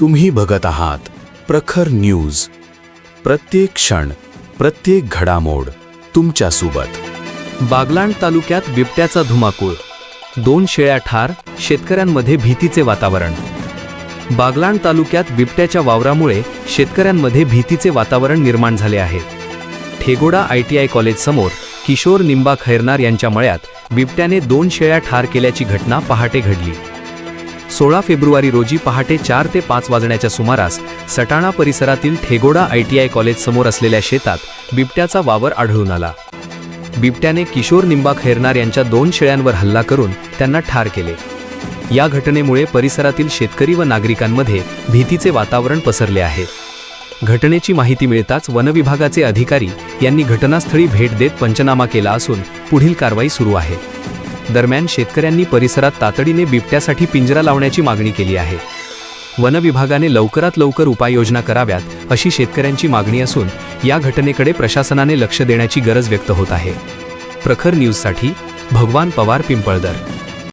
तुम्ही बघत आहात प्रखर न्यूज. प्रत्येक क्षण प्रत्येक घडामोड तुमच्यासोबत. बागलाण तालुक्यात बिबट्याचा धुमाकूळ. दोन शेळ्या ठार शेतकऱ्यांमध्ये भीतीचे वातावरण. बागलाण तालुक्यात बिबट्याच्या वावरामुळे शेतकऱ्यांमध्ये भीतीचे वातावरण निर्माण झाले आहे. Thegoda I T I college समोर किशोर निंबा खैरनार यांच्या मळ्यात बिबट्याने दोन शेळ्या ठार केल्याची घटना पहाटे घडली. सोळा फेब्रुवारी रोजी पहाटे चार ते पाच वाजण्याच्या सुमारास सटाणा परिसरातील Thegoda I T I college समोर असलेल्या शेतात बिबट्याचा वावर आढळून आला. बिबट्याने किशोर निंबा खैरनार यांच्या दोन शेळ्यांवर हल्ला करून त्यांना ठार केले. या घटनेमुळे परिसरातील शेतकरी व नागरिकांमध्ये भीतीचे वातावरण पसरले आहे. घटनेची माहिती मिळताच वनविभागाचे अधिकारी यांनी घटनास्थळी भेट देत पंचनामा केला असून पुढील कारवाई सुरू आहे. दरम्यान शेतकऱ्यांनी परिसरात तातडीने बिबट्यासाठी पिंजरा लावण्याची मागणी केली आहे. वनविभागाने लवकरात लवकर उपाययोजना कराव्यात अशी शेतकऱ्यांची मागणी असून या घटनेकडे प्रशासनाने लक्ष देण्याची गरज व्यक्त होत आहे. प्रखर न्यूजसाठी भगवान पवार पिंपळदर.